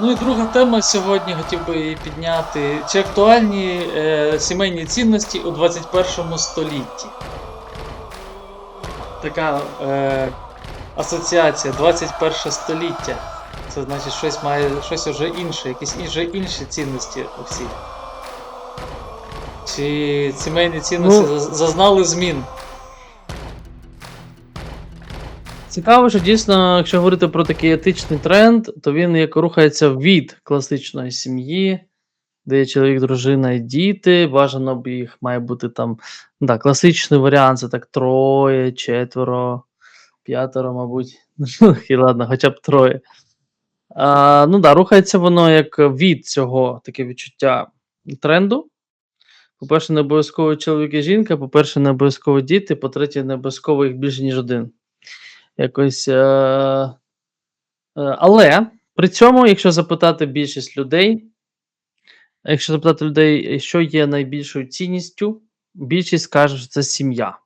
Ну і друга тема сьогодні хотів би її підняти. Чи актуальні е, сімейні цінності у 21 столітті? Така е, асоціація 21 століття. Це значить щось має щось вже інше, якісь вже інші цінності у всіх. Чи сімейні цінності Ну- зазнали змін? Цікаво, що дійсно, якщо говорити про такий етичний тренд, то він як рухається від класичної сім'ї, де є чоловік, дружина і діти. Бажано б їх має бути там. Да, класичний варіант це так троє, четверо, п'ятеро, мабуть. Ну, і ладно, хоча б троє. А, ну да, рухається воно як від цього таке відчуття тренду. По-перше, не обов'язково чоловік і жінка, по-перше, не обов'язково діти, по-третє, не обов'язково їх більше, ніж один. Якось. Е, е, але при цьому, якщо запитати більшість людей, якщо запитати людей, що є найбільшою цінністю, більшість каже, що це сім'я.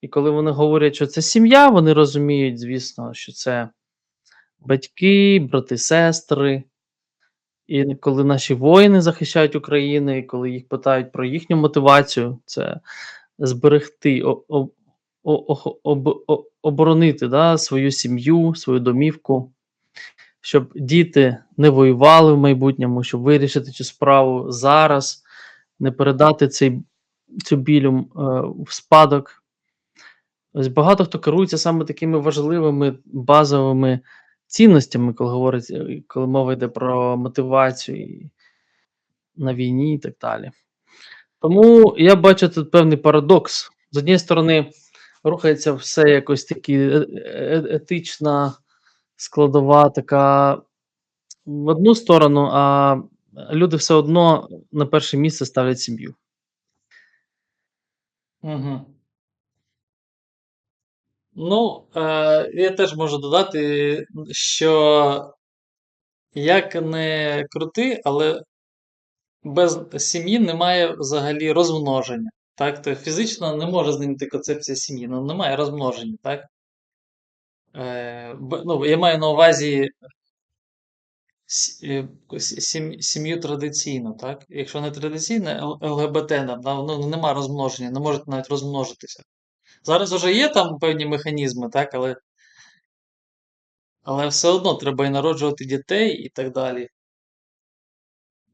І коли вони говорять, що це сім'я, вони розуміють, звісно, що це батьки, брати, сестри. І коли наші воїни захищають Україну, і коли їх питають про їхню мотивацію, це зберегти, о- о- о- ох- об- оборонити да, свою сім'ю, свою домівку, щоб діти не воювали в майбутньому, щоб вирішити цю справу зараз, не передати цей, цю білю е, в спадок. Ось багато хто керується саме такими важливими базовими цінностями, коли говорить, е, коли мова йде про мотивацію на війні і так далі. Тому я бачу тут певний парадокс. З однієї сторони, рухається все якось такі е- е- етична складова, така в одну сторону, а люди все одно на перше місце ставлять сім'ю. Угу. Ну, е, я теж можу додати, що як не крути, але без сім'ї немає взагалі розмноження. Так? То фізично не може зникнути концепція сім'ї, ну немає розмноження, так? Е, ну, я маю на увазі е, сім- сім'ю традиційну, так? Якщо не традиційне, ЛГБТ, ну, немає розмноження, не можуть навіть розмножитися. Зараз вже є там певні механізми, так, але, але все одно треба і народжувати дітей і так далі.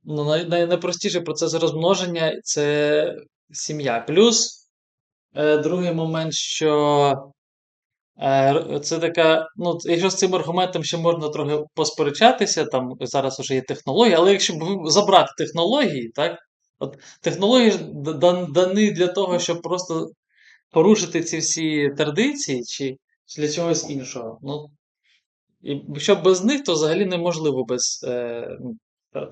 Ну, най, най, найпростіший процес розмноження це сім'я. Плюс е, другий момент, що е, це така, ну, якщо з цим аргументом ще можна трохи посперечатися, там зараз вже є технології, але якщо б забрати технології, так? От технології дані для того, щоб просто порушити ці всі традиції, чи, для чогось іншого. Ну, і якщо без них, то взагалі неможливо без е, ну,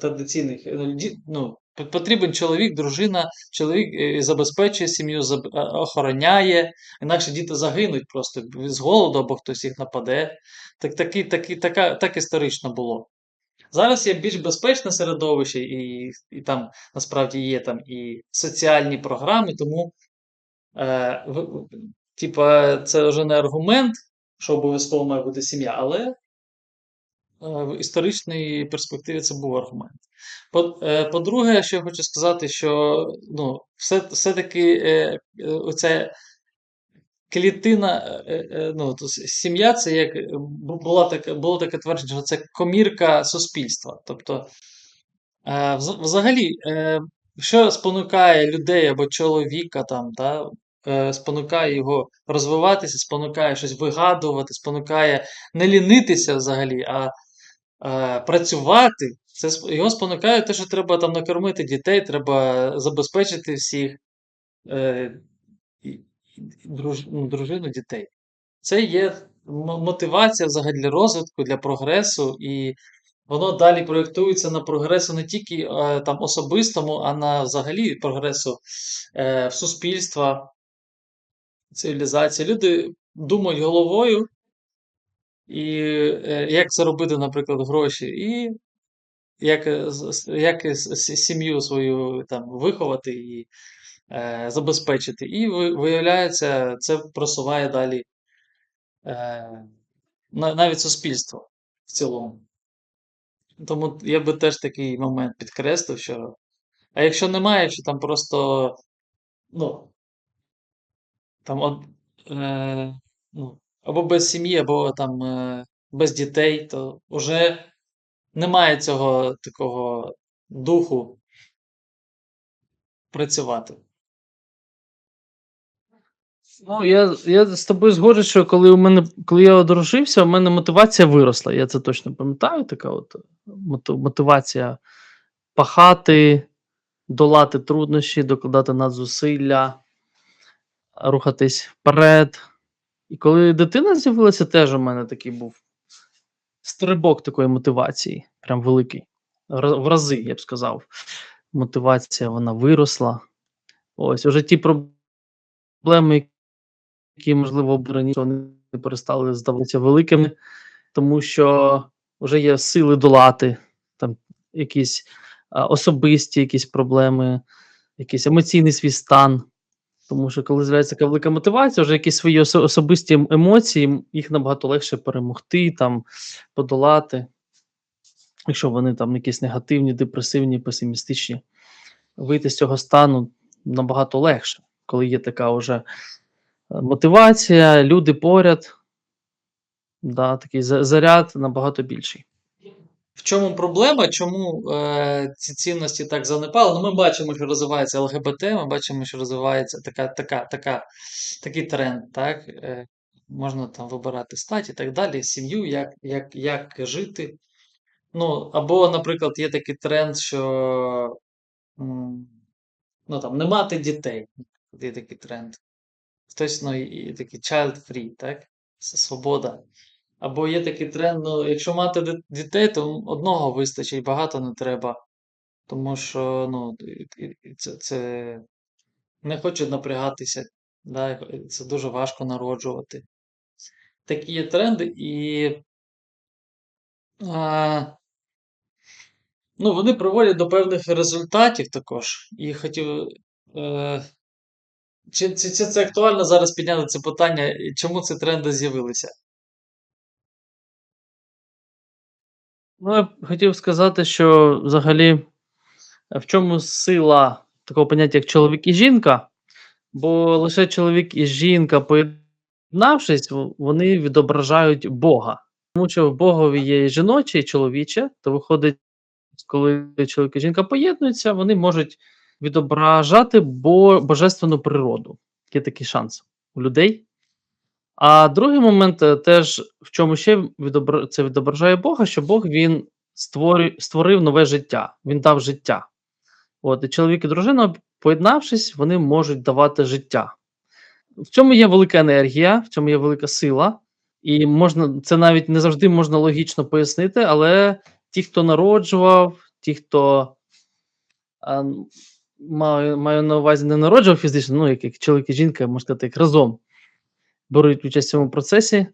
традиційних. ну, Ну, потрібен чоловік, дружина, чоловік е, забезпечує сім'ю, е, охороняє, інакше діти загинуть просто з голоду або хтось їх нападе. Так, такі, такі, така, так історично було. Зараз є більш безпечне середовище, і, і там насправді є там і соціальні програми, тому е, в- типа, це вже не аргумент, що обов'язково має бути сім'я, але Е, в історичній перспективі це був аргумент. Е, По-друге, що я хочу сказати, що ну, все, все-таки е, оця клітина, е, е, ну, то сім'я це як була таке, було таке твердження, що це комірка суспільства. Тобто, е, взагалі, е, що спонукає людей або чоловіка там, е, спонукає його розвиватися, спонукає щось вигадувати, спонукає не лінитися взагалі, а працювати, це його спонукає те, що треба там накормити дітей, треба забезпечити всіх е, друж, ну, дружину дітей. Це є мотивація взагалі для розвитку, для прогресу, і воно далі проєктується на прогресу не тільки е, там особистому, а на взагалі прогресу е, в суспільства, цивілізації. Люди думають головою, і е, як заробити, наприклад, гроші, і як, е, як е, сім'ю свою там виховати і е, забезпечити. І виявляється, це просуває далі е, навіть суспільство в цілому. Тому я би теж такий момент підкреслив, що. А якщо немає, якщо там просто, ну, там од, е, ну, або без сім'ї, або там е, без дітей, то вже немає цього такого духу працювати. Ну, я, я з тобою згоджуюсь, що коли у мене, коли я одружився, у мене мотивація виросла. Я це точно пам'ятаю. Така от мотивація пахати, долати труднощі, докладати надзусилля, рухатись вперед. І коли дитина з'явилася, теж у мене такий був стрибок такої мотивації, прям великий. В рази, я б сказав. Мотивація вона виросла. Ось уже ті проблеми, які, можливо, раніше вони перестали здаватися великими, тому що вже є сили долати там якісь а, особисті якісь проблеми, якийсь емоційний свій стан. Тому що коли з'являється така велика мотивація, вже якісь свої особисті ем- емоції, їх набагато легше перемогти, там, подолати. Якщо вони там якісь негативні, депресивні, песимістичні, вийти з цього стану набагато легше, коли є така вже е, мотивація, люди поряд, да, такий заряд набагато більший. В чому проблема? Чому е, ці цінності так занепали? Ну, ми бачимо, що розвивається ЛГБТ, ми бачимо, що розвивається така, така, така, такий тренд, так? Е, можна там вибирати стать і так далі, сім'ю, як, як, як жити. Ну, або, наприклад, є такий тренд, що ну, там, не мати дітей. Є такий тренд. Хтось, ну, і, і такий child free, так? Свобода. Або є такий тренд, ну, якщо мати дітей, то одного вистачить, багато не треба. Тому що, ну, це, це не хочуть напрягатися. Да? Це дуже важко народжувати. Такі є тренди, і а, ну, вони приводять до певних результатів також. І хотів. Е, чи, чи, чи це актуально зараз підняти це питання, чому ці тренди з'явилися? Ну, я хотів сказати, що взагалі е, в чому сила такого поняття, як чоловік і жінка, бо лише чоловік і жінка, поєднавшись, вони відображають Бога. Тому що в Богові є і жіноче, і чоловіче, то виходить, коли чоловік і жінка поєднуються, вони можуть відображати бо, божественну природу. Є такий шанс у людей. А другий момент е, теж, в чому ще це відображає Бога, що Бог він створив, створив нове життя, він дав життя. От, і чоловік і дружина, поєднавшись, вони можуть давати життя. В цьому є велика енергія, в цьому є велика сила, і можна це навіть не завжди можна логічно пояснити, але ті, хто народжував, ті, хто а, маю, маю на увазі не народжував фізично, ну як, як чоловік і жінка, можна сказати, як разом беруть участь в цьому процесі.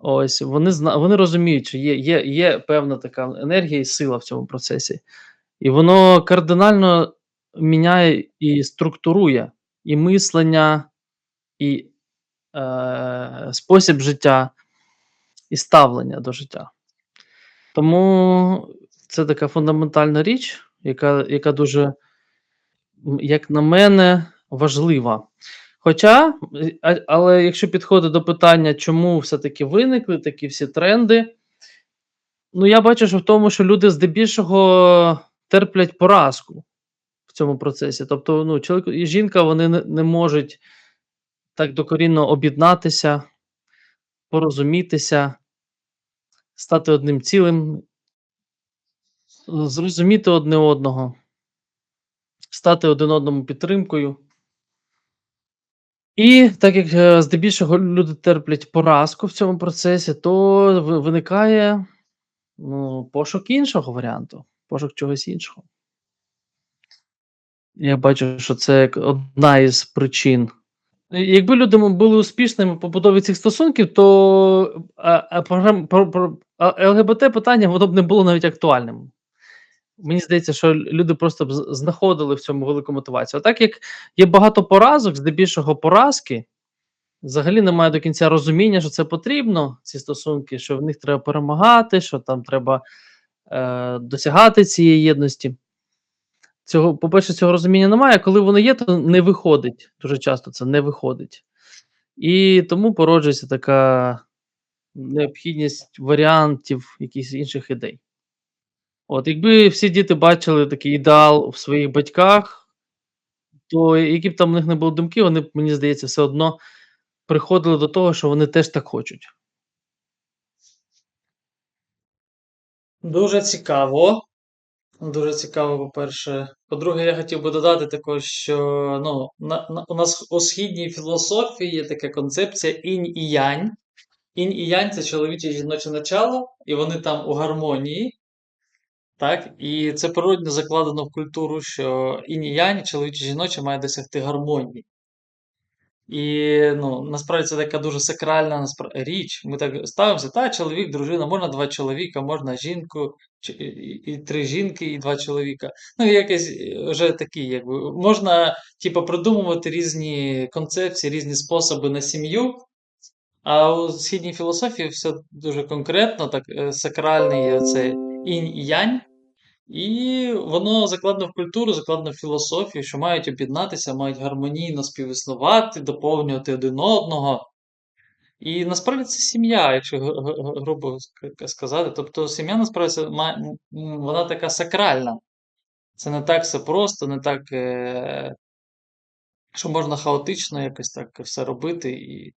Ось вони вони розуміють, що є, є, є певна така енергія і сила в цьому процесі, і воно кардинально міняє і структурує і мислення, і е, спосіб життя, і ставлення до життя. Тому це така фундаментальна річ, яка, яка дуже, як на мене, важлива. Хоча, але якщо підходити до питання, чому все-таки виникли такі всі тренди, ну я бачу, що в тому, що люди здебільшого терплять поразку в цьому процесі. Тобто, ну, чоловік і жінка вони не, не можуть так докорінно об'єднатися, порозумітися, стати одним цілим, зрозуміти одне одного, стати один одному підтримкою. І так як е, здебільшого люди терплять поразку в цьому процесі, то виникає ну, пошук іншого варіанту, пошук чогось іншого. Я бачу, що це як одна із причин. Якби люди були успішними в побудові цих стосунків, то а, а, програм, про, про, а ЛГБТ питання воно б не було навіть актуальним. Мені здається, що люди просто б знаходили в цьому велику мотивацію. А так як є багато поразок, здебільшого поразки, взагалі немає до кінця розуміння, що це потрібно, ці стосунки, що в них треба перемагати, що там треба е, досягати цієї єдності. Цього, по-перше, цього розуміння немає. Коли воно є, то не виходить. Дуже часто це не виходить. І тому породжується така необхідність варіантів якихось інших ідей. От, якби всі діти бачили такий ідеал в своїх батьках, то які б там у них не були думки, вони б, мені здається, все одно приходили до того, що вони теж так хочуть. Дуже цікаво. Дуже цікаво, по-перше. По-друге, я хотів би додати також, що ну, на, на, у нас у східній філософії є така концепція інь і янь. Інь і янь це чоловіче жіноче начало, і вони там у гармонії. Так? І це природно закладено в культуру, що інь-янь, чоловіче жіноче має досягти гармонії. І ну, насправді це така дуже сакральна річ. Ми так ставимося, та чоловік, дружина, можна два чоловіка, можна жінку, і, три жінки, і два чоловіка. Ну, якось е, вже такі, якби можна, типу, придумувати різні концепції, різні способи на сім'ю. А у східній філософії все дуже конкретно, так е, сакральний є інь і янь. І воно закладено в культуру, закладено в філософію, що мають об'єднатися, мають гармонійно співіснувати, доповнювати один одного. І насправді це сім'я, якщо грубо сказати. Тобто сім'я насправді вона така сакральна. Це не так все просто, не так, е, що можна хаотично якось так все робити, і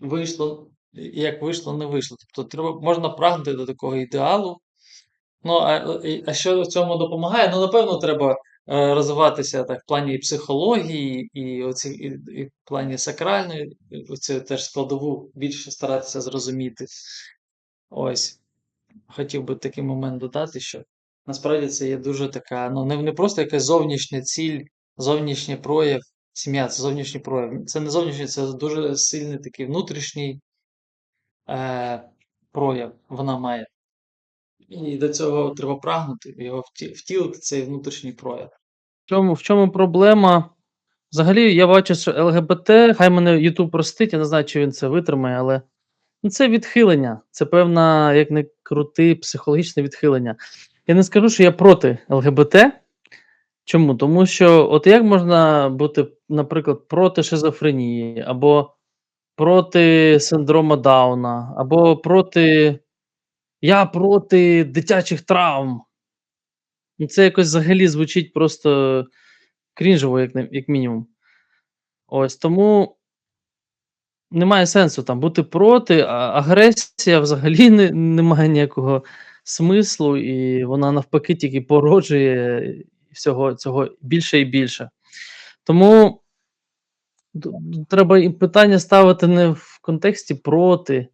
вийшло, як вийшло, не вийшло. Тобто треба, можна прагнути до такого ідеалу. Ну, а, а що в цьому допомагає? Ну, напевно, треба е, розвиватися так в плані психології, і, оці, і, і в плані сакральної, оцю теж складову більше старатися зрозуміти. Ось. Хотів би такий момент додати, що насправді це є дуже така, ну, не, не просто якась зовнішня ціль, зовнішній прояв, сім'я, це зовнішній прояв. Це не зовнішній, це дуже сильний такий внутрішній е, прояв вона має. І до цього треба прагнути, його втілити цей внутрішній прояв. В чому, в чому проблема? Взагалі, я бачу, що ЛГБТ, хай мене YouTube простить, я не знаю, чи він це витримає, але ну, це відхилення. Це певна, як не крути, психологічне відхилення. Я не скажу, що я проти ЛГБТ. Чому? Тому що, от як можна бути, наприклад, проти шизофренії, або проти синдрома Дауна, або проти. Я проти дитячих травм. Ну, це якось взагалі звучить просто крінжово, як, як мінімум. Ось тому немає сенсу там бути проти, а агресія взагалі не, не має ніякого смислу, і вона навпаки тільки породжує всього цього більше і більше. Тому треба і питання ставити не в контексті проти,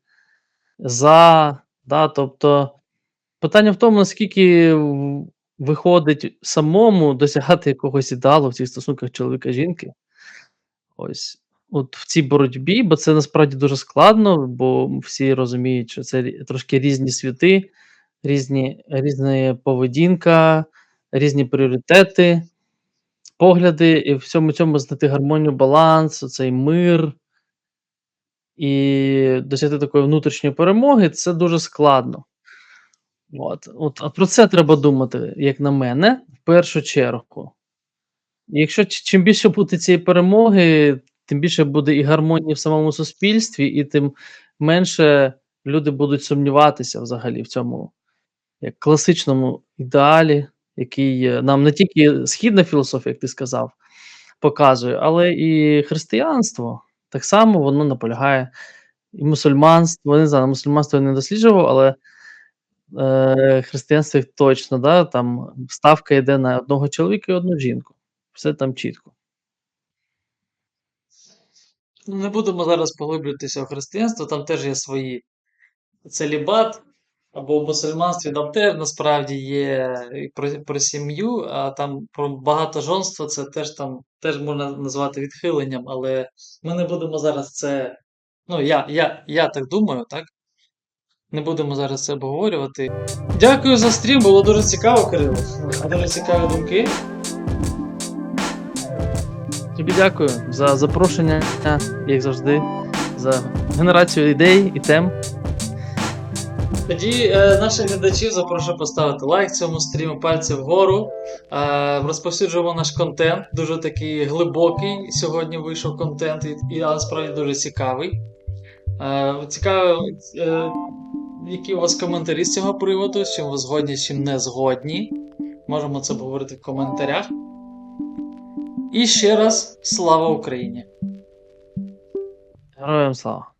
за. Да, тобто питання в тому, наскільки виходить самому досягати якогось ідеалу в цих стосунках чоловіка-жінки. Ось. От в цій боротьбі, бо це насправді дуже складно, бо всі розуміють, що це трошки різні світи, різні, різна поведінка, різні пріоритети, погляди, і в всьому цьому знайти гармонію, баланс, цей мир і досягти такої внутрішньої перемоги це дуже складно. От, от, а про це треба думати, як на мене, в першу чергу. Якщо чим більше буде цієї перемоги, тим більше буде і гармонії в самому суспільстві, і тим менше люди будуть сумніватися взагалі в цьому як класичному ідеалі, який нам не тільки східна філософія, як ти сказав, показує, але і християнство. Так само воно наполягає, і мусульманство. Не знаю, мусульманство я не досліджував, але е, християнство точно, да, там ставка йде на одного чоловіка і одну жінку. Все там чітко. Ну, не будемо зараз поглиблюватися в християнство, там теж є свої целібат, або в мусульманстві там теж насправді є про, про сім'ю, а там про багатожонство це теж там теж можна назвати відхиленням, але ми не будемо зараз це. Ну, я, я, я так думаю, так? Не будемо зараз це обговорювати. Дякую за стрім, було дуже цікаво, Кирило. Дуже цікаві думки. Тобі дякую за запрошення, як завжди, за генерацію ідей і тем. Тоді е, наших глядачів запрошую поставити лайк цьому стріму, пальці вгору. Е, розповсюджуємо наш контент, дуже такий глибокий. Сьогодні вийшов контент, і, і але дуже цікавий. Е, цікаво, е, які у вас коментарі з цього приводу, з чим ви згодні, з чим не згодні. Можемо це поговорити в коментарях. І ще раз слава Україні! Героям слава!